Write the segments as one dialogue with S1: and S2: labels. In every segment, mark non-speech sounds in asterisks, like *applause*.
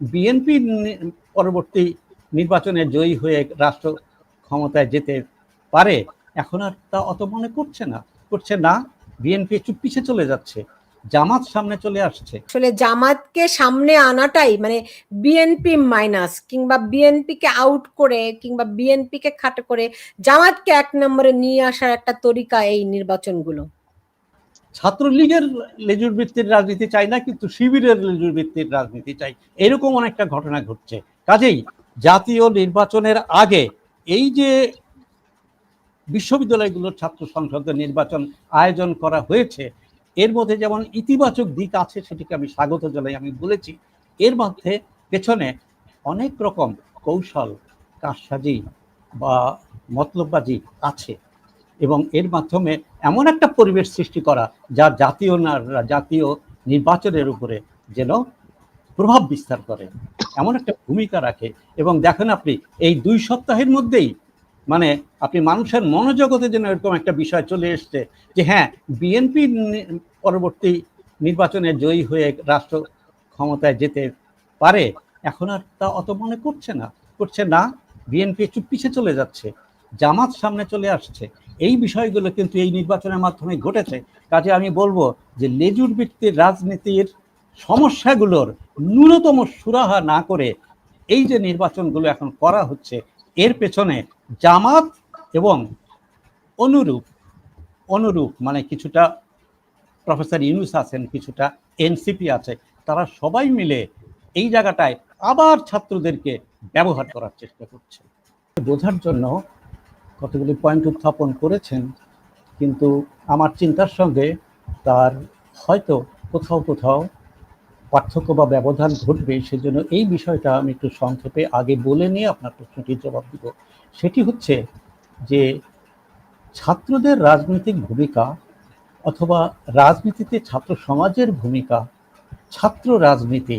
S1: BNP পরবর্তী নির্বাচনে জয়ী হয়ে রাষ্ট্র ক্ষমতায় যেতে পারে, এখন আর তা অত মনে করছে না। করছে না, বিএনপি চুপপিছে চলে যাচ্ছে, জামাত সামনে চলে আসছে।
S2: আসলে জামাতকে সামনে আনাটাই মানে বিএনপি মাইনাস কিংবা বিএনপি কে আউট করে কিংবা বিএনপি কে খাটো করে, জামাতকে এক নম্বরে নিয়ে আসার একটা তরিকা এই নির্বাচনগুলো।
S1: ছাত্রলীগের লেজুর বৃত্তির রাজনীতি চাই না, কিন্তু শিবিরের লেজুর বৃত্তির রাজনীতি চাই। এরকম অনেকটা ঘটনা ঘটছে। কাজেই জাতীয় নির্বাচনের আগে এই যে বিশ্ববিদ্যালয়গুলোর ছাত্র সংসদের নির্বাচন আয়োজন করা হয়েছে, এর মধ্যে যেমন ইতিবাচক দিক আছে সেটিকে আমি স্বাগত জানাই। আমি বলেছি, এর মধ্যে পেছনে অনেক রকম কৌশল, কারসাজি বা মতলববাজি আছে এবং এর মাধ্যমে এমন একটা পরিবেশ সৃষ্টি করা যা জাতীয় জাতীয় নির্বাচনের উপরে যেন প্রভাব বিস্তার করে। এমন একটা ভূমিকা রাখে। এবং দেখেন আপনি, এই দুই সপ্তাহের মধ্যেই মানে আপনি মানুষের মনোজগতে যেন এরকম একটা বিষয় চলে এসছে যে হ্যাঁ বিএনপি পরবর্তী নির্বাচনে জয়ী হয়ে রাষ্ট্র ক্ষমতায় যেতে পারে। এখন আর তা অত মনে করছে না। করছে না, বিএনপি চুপপিছে চলে যাচ্ছে। জামাত সামনে চলে আসছে। এই বিষয়গুলো কিন্তু এই নির্বাচনের মাধ্যমে ঘটেছে। কাজে আমি বলব যে লেজুর ভিত্তির রাজনীতির সমস্যাগুলোর ন্যূনতম সুরাহা না করে এই যে নির্বাচনগুলো এখন করা হচ্ছে, এর পেছনে জামাত এবং অনুরূপ অনুরূপ মানে কিছুটা প্রফেসর ইউনুস আছেন, কিছুটা এনসিপি আছে, তারা সবাই মিলে এই জায়গাটায় আবার ছাত্রদেরকে ব্যবহার করার চেষ্টা করছে। বোঝার জন্য কতগুলি পয়েন্ট উত্থাপন করেছেন, কিন্তু আমার চিন্তার সঙ্গে তার হয়তো কোথাও কোথাও পার্থক্য বা ব্যবধান ঘটবে, সেজন্য এই বিষয়টা আমি একটু সংক্ষেপে আগে বলে নিয়ে আপনার প্রশ্নটির জবাব দিব। সেটি হচ্ছে যে ছাত্রদের রাজনৈতিক ভূমিকা অথবা রাজনীতিতে ছাত্র সমাজের ভূমিকা, ছাত্র রাজনীতি,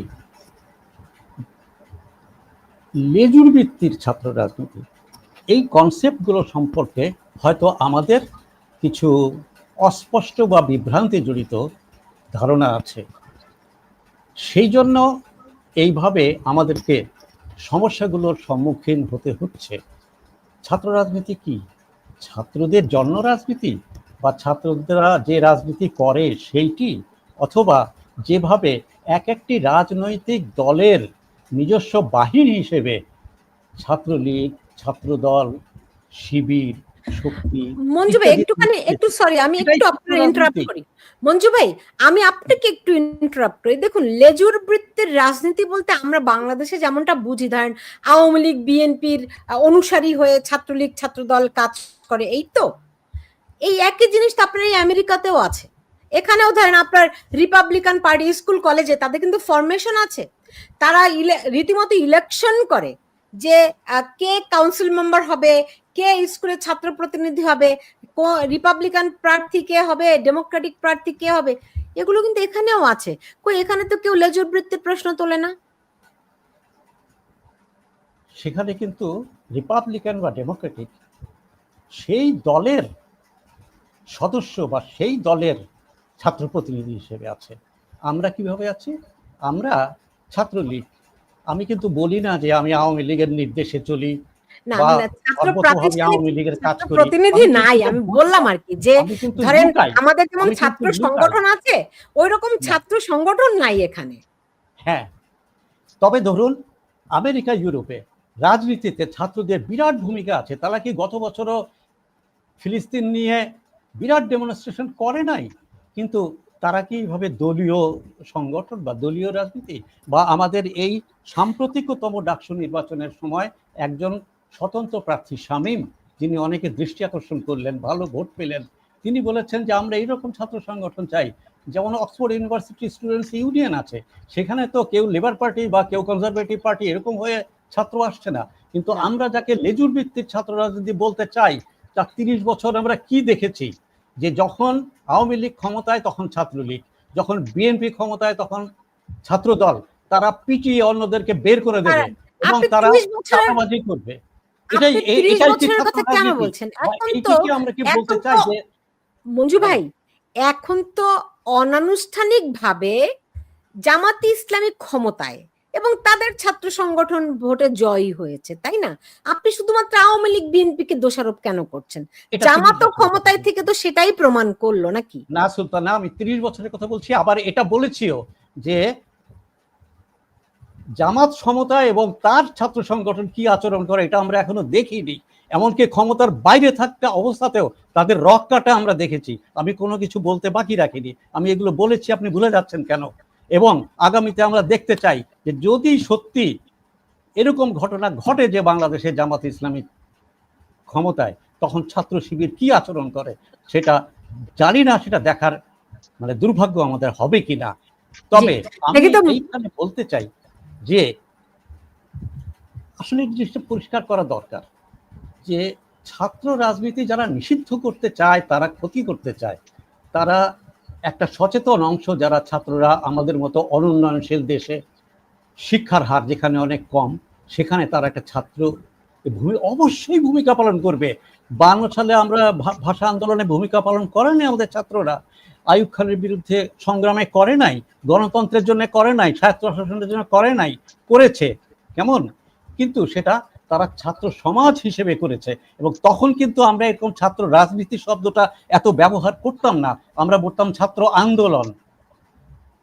S1: লেজুর ভিত্তির ছাত্র রাজনীতি এই কনসেপ্টগুলো সম্পর্কে হয়তো আমাদের কিছু অস্পষ্ট বা বিভ্রান্তি জড়িত ধারণা আছে। সেই জন্য এইভাবে আমাদেরকে সমস্যাগুলোর সম্মুখীন হতে হচ্ছে। ছাত্র রাজনীতি কি? ছাত্রদের জন্য রাজনীতি বা ছাত্ররা যে রাজনীতি করে সেইটি? অথবা যেভাবে এক একটি রাজনৈতিক দলের নিজস্ব বাহিনী হিসেবে ছাত্রলীগ ছাত্রদল শিবির শক্তি
S2: মঞ্জু ভাই একটুখানি একটু সরি আমি একটু আপনার ইন্টারাপ্ট করি। মঞ্জু ভাই আমি আপনাকে একটু ইন্টারাপ্ট করি। দেখুন লেজুর বৃত্তির রাজনীতি বলতে আমরা বাংলাদেশে যেমনটা বুঝি ধরেন আওয়ামী লীগ বিএনপির অনুসারী হয়ে ছাত্রলীগ ছাত্রদল কাজ করে এই তো। এই একই জিনিস তো আপনার এই আমেরিকাতেও আছে। এখানেও ধরেন আপনার রিপাবলিকান পার্টি স্কুল কলেজে তাদের কিন্তু ফরমেশন আছে। তারা রীতিমতো ইলেকশন করে। যে কে কাউন্সিল মেম্বার হবে, কে স্কুলের ছাত্র প্রতিনিধি হবে রিপাবলিকান প্রার্থী কে হবে ডেমোক্রেটিক প্রার্থী কে হবে, এগুলো কিন্তু এখানেও আছে। কই, এখানে তো কেউ লেজর বৃত্তির প্রশ্ন তোলে না।
S1: সেখানে কিন্তু রিপাবলিকান বা ডেমোক্রেটিক সেই দলের সদস্য বা সেই দলের ছাত্র প্রতিনিধি হিসেবে আছে। আমরা কীভাবে আছি? আমরা ছাত্রলীগ আমি কিন্তু বলি না যে আমি আওয়ামী লীগের নির্দেশে চলি
S2: প্রতিনিধি নাই আমি বললাম আর কি যে ধরেন আমাদের যেমন ছাত্র সংগঠন আছে ওই রকম ছাত্র সংগঠন নাই এখানে।
S1: হ্যাঁ। তবে ধরুন আমেরিকা ইউরোপে রাজনীতিতে ছাত্রদের বিরাট ভূমিকা আছে তারা কি গত বছরও ফিলিস্তিন নিয়ে বিরাট ডেমনস্ট্রেশন করে নাই? কিন্তু তারা কি এইভাবে দলীয় সংগঠন বা দলীয় রাজনীতি বা আমাদের এই সাম্প্রতিকতম ডাকসু নির্বাচনের সময় একজন স্বতন্ত্র প্রার্থী শামীম, যিনি অনেকে দৃষ্টি আকর্ষণ করলেন, ভালো ভোট পেলেন, তিনি বলেছেন যে আমরা এইরকম ছাত্র সংগঠন চাই, যেমন অক্সফোর্ড ইউনিভার্সিটি স্টুডেন্টস ইউনিয়ন আছে, সেখানে তো কেউ লেবার পার্টি বা কেউ কনজারভেটিভ পার্টি এরকম হয়ে ছাত্র আসছে না। কিন্তু আমরা যাকে লেজুর ভিত্তির ছাত্র রাজনীতি বলতে চাই, তার তিরিশ বছর আমরা কি দেখেছি? যে যখন আওয়ামী লীগ ক্ষমতায় তখন ছাত্রলীগ, যখন বিএনপি ক্ষমতায় তখন ছাত্র দল তারা পিটিয়ে অন্যদেরকে বের করে দেবে এবং তারা চাপাবাজি করবে। এটাই এটাই
S2: বলছেন। আমরা কি বলতে চাই যে মঞ্জু ভাই এখন তো অনানুষ্ঠানিক ভাবে জামাতি ইসলামিক ক্ষমতায় এবং তাদের ছাত্র সংগঠন ভোটে জয়ী হয়েছে তাই না? আপনি শুধুমাত্র আওয়ামী লীগ বিএনপিকে দোষারোপ কেন করছেন?
S1: এটা
S2: জামাতও
S1: 30 বছরের
S2: ক্ষমতায় থেকে তো সেটাই প্রমাণ করল নাকি?
S1: না সুলতানা আমি তিরিশ বছরের কথা বলছি আবার এটা বলেছিও যে জামাত সমতা এবং তার ছাত্র সংগঠন কি আচরণ করে এটা আমরা এখনও দেখিনি। এমনকি ক্ষমতার বাইরে থাকা অবস্থাতেও তাদের রক কাটা আমরা দেখেছি। আমি কোনো কিছু বলতে বাকি রাখিনি। আমি এগুলো বলেছি আপনি ভুলে যাচ্ছেন কেন? এবং আগামীতে আমরা দেখতে চাই যে যদি সত্যি এরকম ঘটনা ঘটে যে বাংলাদেশে জামাত ইসলামী ক্ষমতায় তখন ছাত্র শিবির কি আচরণ করে সেটা জানি না সেটা দেখার মানে দুর্ভাগ্য আমাদের হবে কিনা। তবে আমি বলতে চাই যে আসলে জিনিসটা পরিষ্কার করা দরকার যে ছাত্র রাজনীতি যারা নিষিদ্ধ করতে চায়, তারা ক্ষতি করতে চায়, তারা একটা সচেতন অংশ যারা ছাত্ররা আমাদের মতো অনুন্নয়নশীল দেশে শিক্ষার হার যেখানে অনেক কম, সেখানে তারা একটা ছাত্র ভূমি, অবশ্যই ভূমিকা পালন করবে। বান্ন সালে আমরা ভাষা আন্দোলনে ভূমিকা পালন করেনি আমাদের ছাত্ররা। আইয়ুব খানের বিরুদ্ধে সংগ্রামে করে নাই, গণতন্ত্রের জন্য করে নাই স্বায়ত্ত শাসনের জন্য করে নাই, করেছে। কেমন? কিন্তু সেটা তারা ছাত্র সমাজ হিসেবে করেছে এবং তখন কিন্তু আমরা এরকম ছাত্র রাজনীতি শব্দটা এত ব্যবহার করতাম না। আমরা বলতাম ছাত্র আন্দোলন।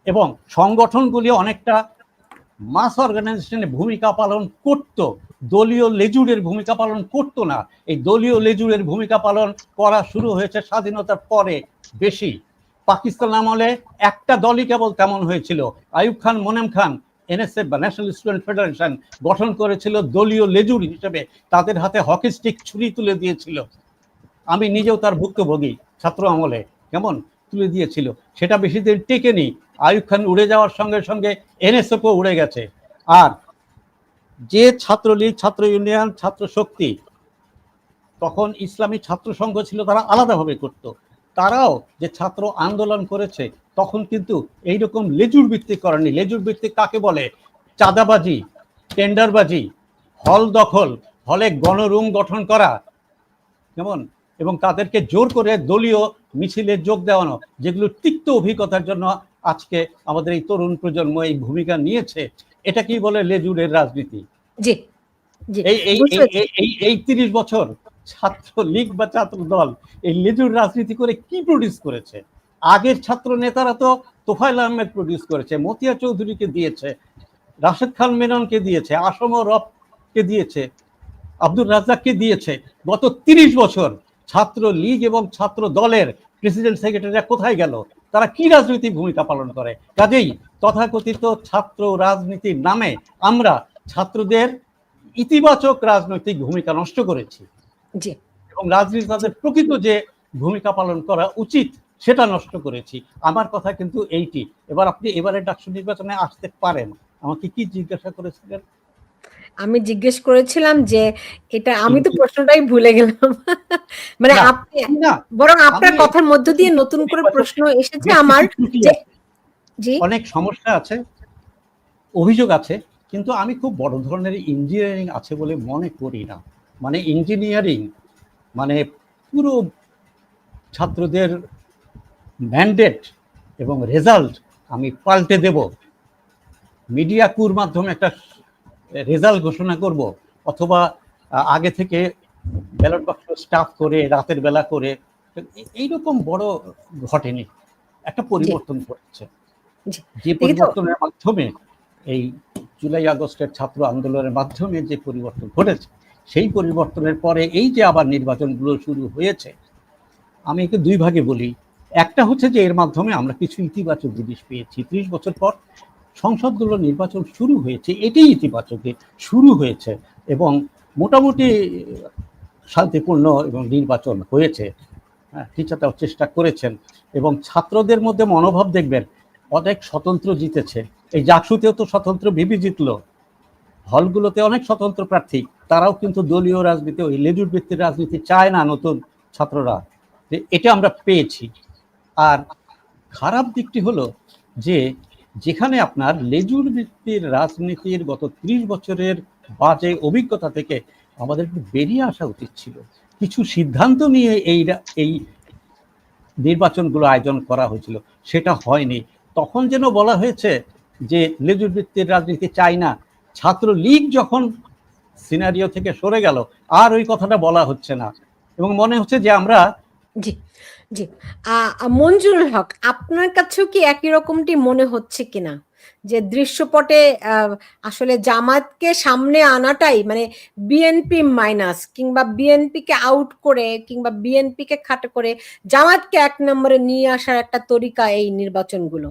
S1: এবং সংগঠনগুলি অনেকটা মাস অর্গানাইজেশনে ভূমিকা পালন করত। দলীয় লেজুরের ভূমিকা পালন করতো না। এই দলীয় লেজুরের ভূমিকা পালন করা শুরু হয়েছে স্বাধীনতার পরে বেশি। পাকিস্তান আমলে একটা দলই কেবল তেমন হয়েছিল। আয়ুব খান, মোনেম খান, এনএসএফ বা ন্যাশনাল স্টুডেন্ট ফেডারেশন গঠন করেছিল দলীয় লেজুর হিসেবে। তাদের হাতে হকি স্টিক ছুরি তুলে দিয়েছিল। আমি নিজেও তার ভুক্তভোগী ছাত্র আমলে। কেমন? তুলে দিয়েছিল। সেটা বেশি দিন টেকেনি। আয়ুব খান উড়ে যাওয়ার সঙ্গে সঙ্গে এনএসএফও উড়ে গেছে। আর যে ছাত্রলীগ, ছাত্র ইউনিয়ন, ছাত্র শক্তি, তখন ইসলামী ছাত্র সংঘ ছিল তারা আলাদাভাবে করত। তারাও যে ছাত্র আন্দোলন করেছে তখন কিন্তু এইরকম লেজুর ভিত্তিক করেনি। লেজুর ভিত্তিক কাকে বলে? চাঁদাবাজি টেন্ডারবাজি হল দখল হলে গণরুম গঠন করা কেমন? এবং তাদেরকে জোর করে দলীয় মিছিলে যোগ দেওয়ানো যেগুলো তিক্ত অভিজ্ঞতার জন্য আজকে আমাদের এই তরুণ প্রজন্ম এই ভূমিকা নিয়েছে। এটা কি বলে লেজুরের রাজনীতি?
S2: জি জি
S1: এই এই এই- এই- এই এই তিরিশ বছর ছাত্র লীগ বা ছাত্র দল এই লেজুর রাজনীতি করে কি প্রডিউস করেছে? আগের ছাত্র নেতারা তো তোফাইল আহমেদ প্রডিউস করেছে, মতিয়া চৌধুরীকে দিয়েছে, রাশেদ খান মেননকে দিয়েছে, আসম রবকে দিয়েছে, আব্দুর রাজ্জাককে দিয়েছে। গত তিরিশ বছর ছাত্র লীগ এবং ছাত্র দলের প্রেসিডেন্ট সেক্রেটারিরা কোথায় গেল? তারা কি রাজনৈতিক ভূমিকা পালন করে? কাজেই তথাকথিত ছাত্র রাজনীতির নামে আমরা ছাত্রদের ইতিবাচক রাজনৈতিক ভূমিকা নষ্ট করেছি। এবং রাজনীতি তাদের প্রকৃত যে ভূমিকা পালন করা উচিত সেটা নষ্ট করেছি। আমার কথা কিন্তু এইটি। এবার আপনি এবারে ডাকসু নির্বাচনে আসতে পারেন। আমাকে কি জিজ্ঞাসা করেছিলেন?
S2: আমি জিজ্ঞেস করেছিলাম যে এটা আমি তো প্রশ্নটাই ভুলে গেলাম। *laughs* মানে আপনি বরং আপনার কথার মধ্য দিয়ে নতুন করে প্রশ্ন এসেছে আমার
S1: অনেক সমস্যা আছে অভিযোগ আছে কিন্তু আমি খুব বড় ধরনের ইঞ্জিনিয়ারিং আছে বলে মনে করি না। মানে ইঞ্জিনিয়ারিং মানে পুরো ছাত্রদের ম্যান্ডেট এবং রেজাল্ট আমি পাল্টে দেব। মিডিয়া কুর মাধ্যমে একটা রেজাল্ট ঘোষণা করব অথবা আগে থেকে ব্যালট বাক্স স্টাফ করে রাতের বেলা করে এইরকম বড় ঘটেনি। একটা পরিবর্তন ঘটেছে। যে পরিবর্তনের মাধ্যমে এই জুলাই আগস্টের ছাত্র আন্দোলনের মাধ্যমে যে পরিবর্তন ঘটেছে সেই পরিবর্তনের পরে এই যে আবার নির্বাচনগুলো শুরু হয়েছে, আমি একে দুই ভাগে বলি। একটা হচ্ছে যে এর মাধ্যমে আমরা কিছু ইতিবাচক জিনিস পেয়েছি। ত্রিশ বছর পর সংসদগুলো নির্বাচন শুরু হয়েছে এটাই ইতিবাচক শুরু হয়েছে এবং মোটামুটি শান্তিপূর্ণ এবং নির্বাচন হয়েছে। হ্যাঁ টিচারটাও চেষ্টা করেছেন এবং ছাত্রদের মধ্যে মনোভাব দেখবেন, অনেক স্বতন্ত্র জিতেছে। এই জাকসুতেও তো স্বতন্ত্র বিবি জিতলো। হলগুলোতে অনেক স্বতন্ত্র প্রার্থী। তারাও কিন্তু দলীয় রাজনীতি, ওই লেজুর ভিত্তির রাজনীতি চায় না নতুন ছাত্ররা। এটা আমরা পেয়েছি। আর খারাপ দিকটি হলো যে, যেখানে আপনার লেজুর ভিত্তির রাজনীতির গত ত্রিশ বছরের বাজে অভিজ্ঞতা থেকে আমাদের বেরিয়ে আসা উচিত ছিল। কিছু সিদ্ধান্ত নিয়ে এই এই নির্বাচনগুলো আয়োজন করা হয়েছিল। সেটা হয়নি। তখন যেন বলা হয়েছে যে, লেজুর বৃত্তির রাজনীতি চাই না ছাত্র লীগ যখন সিনারিও থেকে সরে গেল, আর ওই কথাটা বলা হচ্ছে না। এবং মনে হচ্ছে যে আমরা
S2: জি জি। মঞ্জুরুল হক, আপনার কাছেও কি একই রকমটি মনে হচ্ছে কিনা? যে দৃশ্যপটে আসলে জামাতকে সামনে আনাটাই মানে বিএনপি মাইনাস কিংবা বিএনপি কে আউট করে কিংবা বিএনপি কে খাটো করে জামাতকে এক নম্বরে নিয়ে আসার একটা তরিকা এই নির্বাচনগুলো?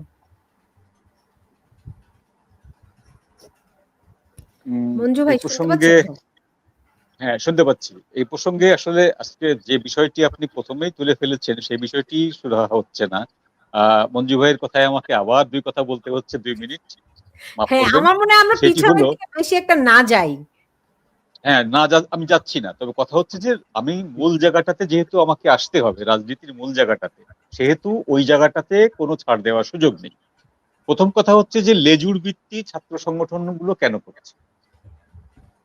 S2: মঞ্জু ভাই
S3: প্রসঙ্গে হ্যাঁ শুনতে পাচ্ছি। এই প্রসঙ্গে আসলে আজকে যে বিষয়টি আপনি প্রথমেই তুলে ফেলেছেন সেই বিষয়টি সুরা হচ্ছে না। মঞ্জু ভাইয়ের কথায় আমাকে আবার দুই কথা বলতে হচ্ছে দুই মিনিট।
S2: হ্যাঁ আমার মনে হয় আমরা দিকে বেশি একটা না যাই।
S3: হ্যাঁ না যা- আমি যাচ্ছি না। তবে কথা হচ্ছে যে আমি মূল জায়গাটাতে যেহেতু আমাকে আসতে হবে রাজনীতির মূল জায়গাটাতে সেহেতু ওই জায়গাটাতে কোনো ছাড় দেওয়ার সুযোগ নেই। প্রথম কথা হচ্ছে যে লেজুর ভিত্তি ছাত্র সংগঠনগুলো কেন করছে?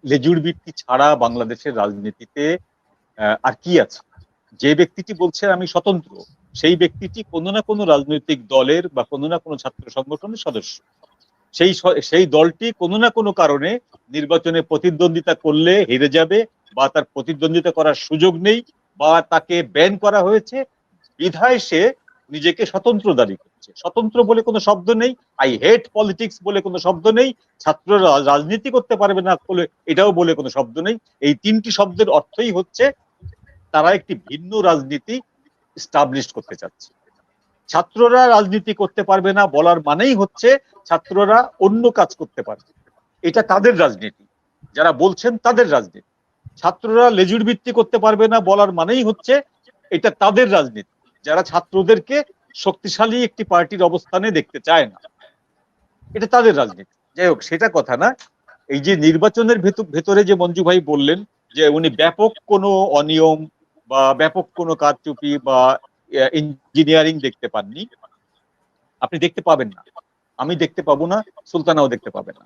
S3: লেজুর ভিত্তি ছাড়া বাংলাদেশের রাজনীতিতে আর কি আছে? যে ব্যক্তিটি বলছে আমি স্বতন্ত্র, সেই ব্যক্তিটি কোনো না কোনো রাজনৈতিক দলের বা কোনো না কোনো ছাত্র সংগঠনের সদস্য। সেই সেই দলটি কোনো না কোনো কারণে নির্বাচনে প্রতিদ্বন্দ্বিতা করলে হেরে যাবে বা তার প্রতিদ্বন্দ্বিতা করার সুযোগ নেই বা তাকে ব্যান করা হয়েছে। বিধায় সে নিজেকে স্বতন্ত্র দাবি করছে স্বতন্ত্র বলে কোনো শব্দ নেই আই হেট পলিটিক্স বলে কোনো শব্দ নেই, ছাত্ররা রাজনীতি করতে পারবে না বলে এটাও বলে কোনো শব্দ নেই। এই তিনটি শব্দের অর্থই হচ্ছে তারা একটি ভিন্ন রাজনীতি স্টাবলিশ করতে চাচ্ছে। ছাত্ররা রাজনীতি করতে পারবে না বলার মানেই হচ্ছে ছাত্ররা অন্য কাজ করতে পারবে। এটা তাদের রাজনীতি। যারা বলছেন তাদের রাজনীতি। ছাত্ররা লেজুর ভিত্তি করতে পারবে না বলার মানেই হচ্ছে এটা তাদের রাজনীতি। যারা ছাত্রদেরকে শক্তিশালী একটি পার্টির অবস্থানে দেখতে চায় না। এটা তাদের রাজনীতি। যাই হোক, সেটা কথা না। এই যে নির্বাচনের ভেতর যে মঞ্জু ভাই বললেন যে উনি ব্যাপক কোনো অনিয়ম বা ব্যাপক কোনো কারচুপি বা ইঞ্জিনিয়ারিং দেখতে পাননি। আপনি দেখতে পাবেন না। আমি দেখতে পাবো না, সুলতানাও দেখতে পাবে না।